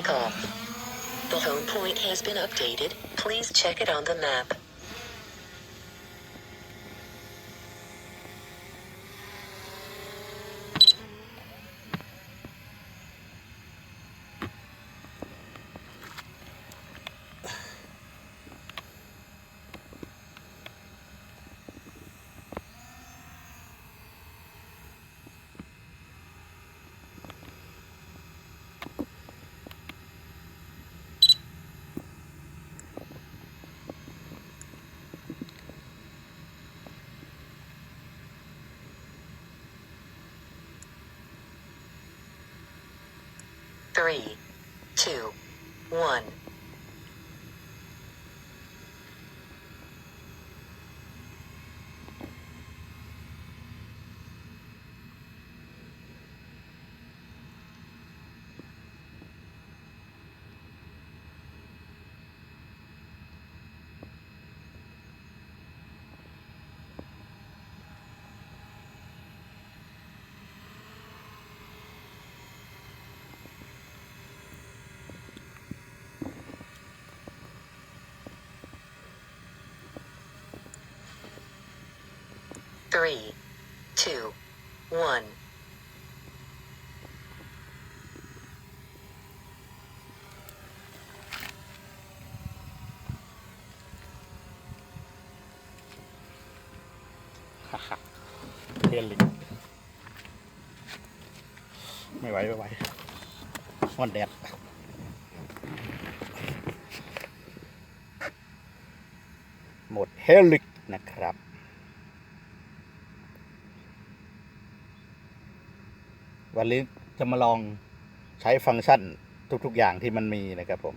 The home point has been updated. Please check it on the map. three, two, one. 3, 2, 1. เรียนลิงไม่ไหวไม่ไหววันแดดหมดเฮลิกนะครับ วันนี้จะมาลองใช้ฟังก์ชันทุก ๆ อย่างที่มันมีนะครับผม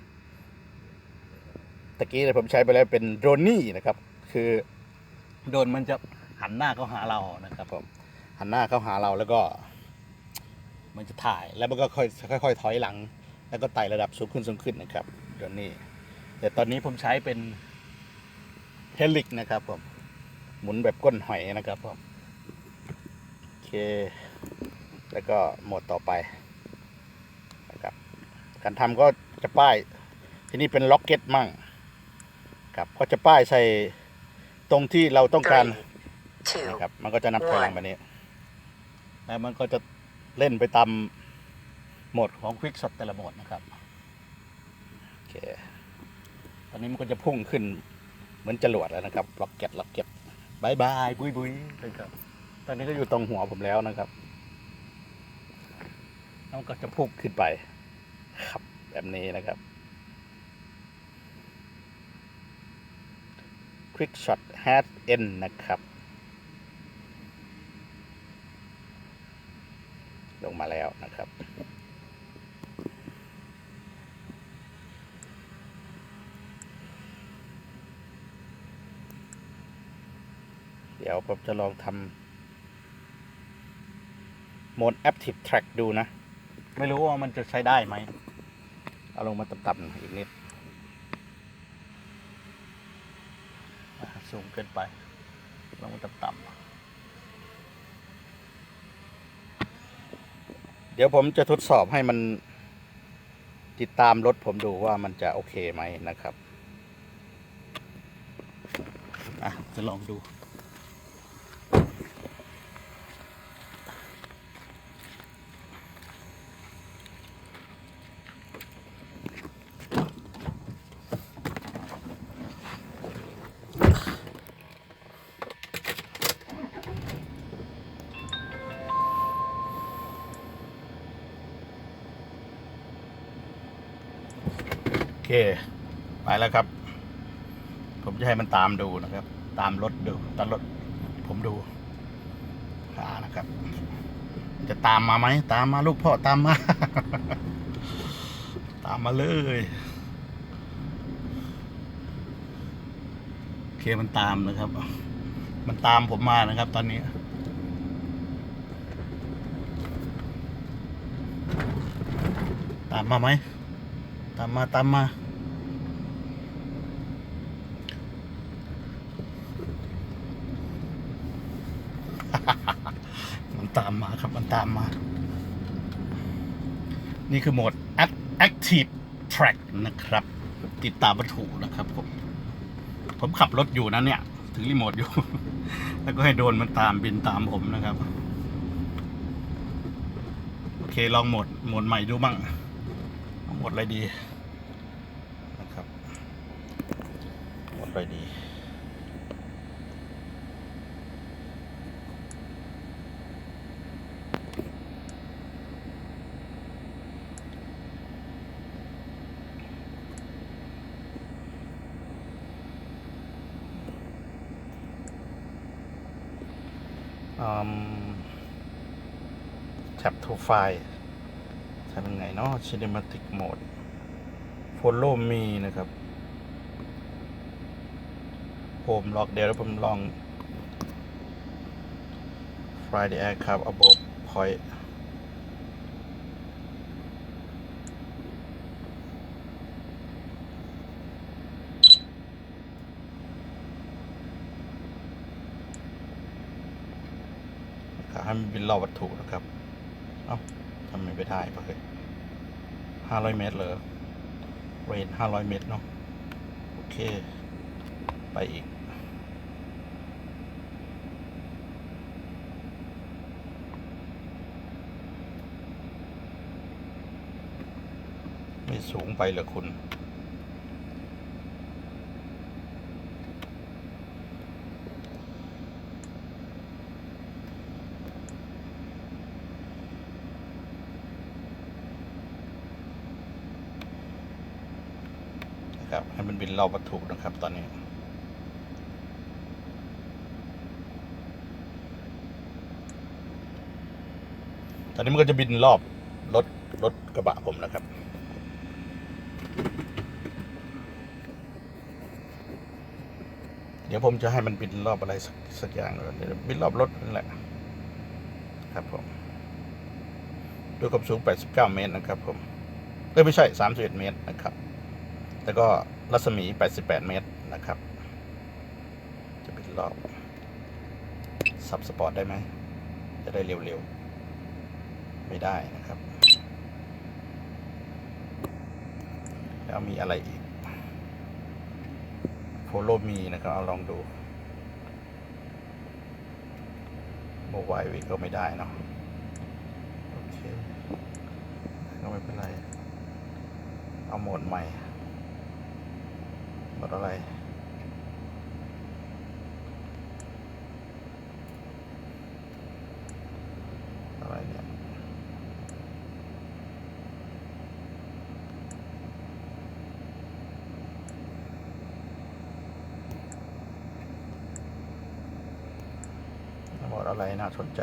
ตะกี้เนี่ยผมใช้ไปแล้วเป็นโดรนนี่นะครับ คือโดรนมันจะหันหน้าเข้าหาเรานะครับผมหันหน้าเข้าหาเราแล้วก็ มันจะถ่ายแล้วมันก็ค่อยค่อยๆถอยหลัง แล้วก็ไต่ระดับสูงขึ้นสูงขึ้นนะครับโดรนนี่แต่ตอนนี้ผมใช้เป็นเฮลิกนะครับผมหมุนแบบก้นหอยนะครับผมโอเค แล้วก็โหมดต่อไปนะครับการทำก็จะป้ายที่นี่เป็นล็อกเก็ตมั่งครับก็จะป้ายใส่ตรงที่เราต้องการ 3, 2, นะครับมันก็จะนับถอยหลังแบบนี้แล้วมันก็จะเล่นไปตามโหมดของควิกช็อตแต่ละโหมดนะครับโอเคตอนนี้มันก็จะพุ่งขึ้นเหมือนจรวดแล้วนะครับล็อกเก็ตล็อกเก็ตบายบายบุยบุยนะครับตอนนี้ก็อยู่ตรงหัวผมแล้วนะครับแล้ว มันก็จะพุ่งขึ้นไปครับแบบนี้นะครับ Quick Shot Hat N นะครับ ลงมาแล้วนะครับเดี๋ยวผมจะลองทำโหมด Active Track ดูนะ ไม่รู้ว่ามันจะใช้ได้ไหมเอาลงมาต่ำๆอีกนิดสูงเกินไป ลงมาต่ำๆเดี๋ยวผมจะทดสอบให้มันติดตามรถผมดูว่ามันจะโอเคไหมนะครับ อะ จะลองดู ไปแล้วครับ ผมจะให้มันตามดูนะครับ ตามรถดูตามรถผมดูอ่านะครับ จะตามมาไหมตามมาลูกพ่อตามมา ตามมาเลยเคมันตามนะครับ มันตามผมมานะครับ ตอนนี้ตามมาไหม ตามมา ตามมา มันตามมาครับมันตามมา นี่คือโหมด Active Track นะครับ ติดตามวัตถุนะครับผมผมขับรถอยู่นะเนี่ย ถือรีโมทอยู่ แล้วก็ให้โดนมันตามบินตามผมนะครับ โอเคลองโหมดโหมดใหม่ดูบ้างโหมดอะไรดีนะครับโหมดอะไรดี อืม Tap to File ทำยังไงเนาะ Cinematic Mode Follow Me นะครับ Home Lock เดี๋ยวผมลอง Fly the aircraft above point นะครับ ให้มันบินรอบวัตถุนะครับ เอ้าทำไมไม่ได้ปะเฮ้ยห้าร้อยเมตรเลยเรนห้าร้อยเมตรเนาะ โอเค ไปอีก ไม่สูงไปเหรอคุณ บินรอบวัตถุนะครับตอนนี้ ตอนนี้มันก็จะบินรอบรถรถกระบะผมนะครับเดี๋ยวผมจะให้มันบินรอบอะไรสักสักอย่างเลยเดี๋ยวบินรอบรถนั่นแหละ ครับผมด้วยความสูง 89 เมตรนะครับผมเอ้ยไม่ใช่ 31 เมตรนะครับ แล้วก็รัศมี 88 เมตรนะครับ จะบินรอบซับสปอร์ตได้ไหม จะได้เร็วๆ ไม่ได้นะครับ แล้วมีอะไรอีก Follow me นะครับ เอาลองดูโมบายวีก็ไม่ได้เนาะโอเคก็ไม่เป็นไร เอาโหมดใหม่ หมดอะไร อะไรเนี่ยหมดอะไรน่าสนใจ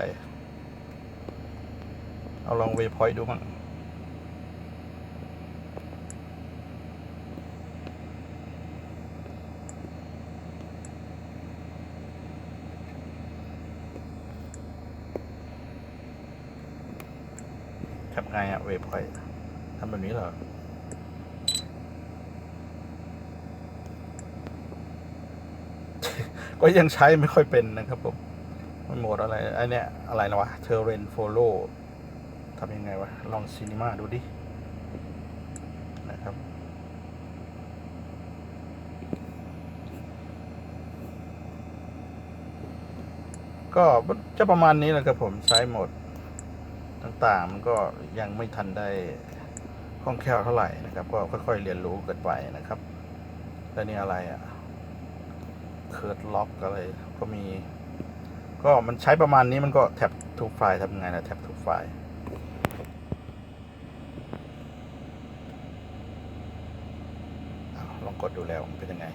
เอาลองเวพอยต์ดูมั้ง ทำไงอะเวพอยทำแบบนี้เหรอก็ยังใช้ไม่ค่อยเป็นนะครับผมมันโหมดอะไรไอเนี้ยอะไรนะวะ Terrain Follow ทำยังไงวะ ลองซีนีมาดูดิ นะครับ ก็จะประมาณนี้แหละครับผมใช้โหมด ต่างๆ มันก็ยังไม่ทันได้คล่องแคล่วเท่าไหร่นะครับ ก็ค่อยๆเรียนรู้กันไปนะครับแล้วนี่อะไรอะ่ะเคิร์ดล็อกอะไร ก็มี ก็มันใช้ประมาณนี้มันก็แท็บทุกไฟล์ทำไงนะแท็บทุกไฟล์อ้าวลองกดดูแล้วมันเป็นยังไง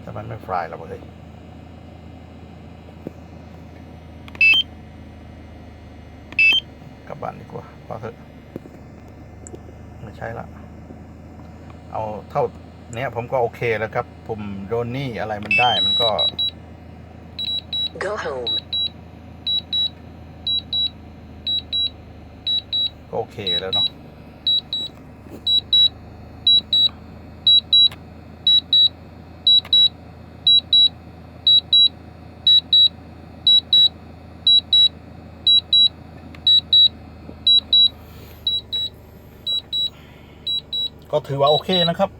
แต่มันไม่ไฟล์หรอกเฮ้ย ลับบ้านดีกว่าพอเถอะไม่ใช่ละเอาเท่าเนี้ยผมก็โอเคแล้วครับ ผมโดนนี่อะไรมันได้มันก็ Go home. ก็โอเคแล้วเนาะ ก็ถือว่าโอเคนะครับ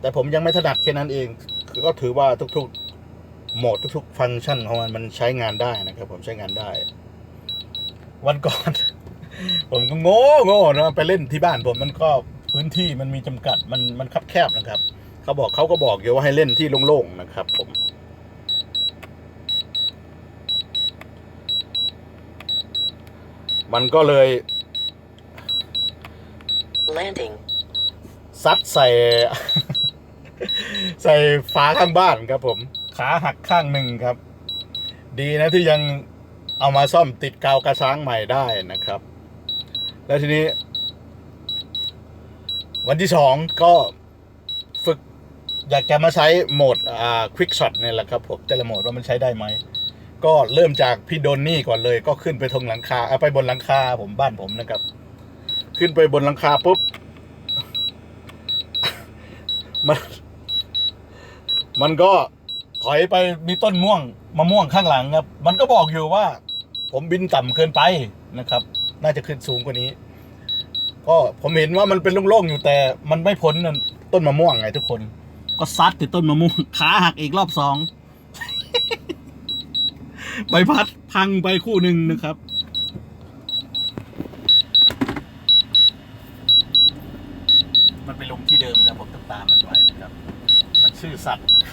แต่ผมยังไม่ถนัดแค่นั้นเอง ก็ถือว่าทุกๆโหมดทุกๆ ฟังก์ชันของมันมันใช้งานได้นะครับ ผมใช้งานได้ วันก่อน ผมก็โง่โง่นะไปเล่นที่บ้านผมมันก็พื้นที่มันมีจำกัดมันมันคับแคบนะครับเขาบอกเขาก็บอกอยู่ว่าให้เล่นที่โล่งๆนะครับ ผมมันก็เลย Landing. ซัดใส่ ใส่ฝาข้างบ้านครับผม ขาหักข้างหนึ่งครับ ดีนะที่ยังเอามาซ่อมติดกาวกระช้างใหม่ได้นะครับ แล้วทีนี้ วันที่สองก็ฝึกอยากจะมาใช้โหมดอ่าควิกช็อตเนี่ยแหละครับผมแต่ละโหมดว่ามันใช้ได้ไหม ก็เริ่มจากพี่โดนนี่ก่อนเลย ก็ขึ้นไปทงหลังคาเอาไปบนหลังคาผมบ้านผมนะครับ ขึ้นไปบนหลังคาปุ๊บ มัน มันก็ถอยไปมีต้นม่วงมะม่วงข้างหลังครับ มันก็บอกอยู่ว่า ผมบินต่ำเกินไปนะครับ น่าจะขึ้นสูงกว่านี้ ก็ผมเห็นว่ามันเป็นโล่งๆอยู่แต่ มันไม่พ้นต้นมะม่วงไงทุกคน ก็ซัดติดต้นมะม่วงขาหักอีกรอบสองใบพัดพังไปคู่หนึ่งนะครับ มันไปลงที่เดิมครับผมต้องตามมันไว้นะครับ มันชื่อสัตว์ครับ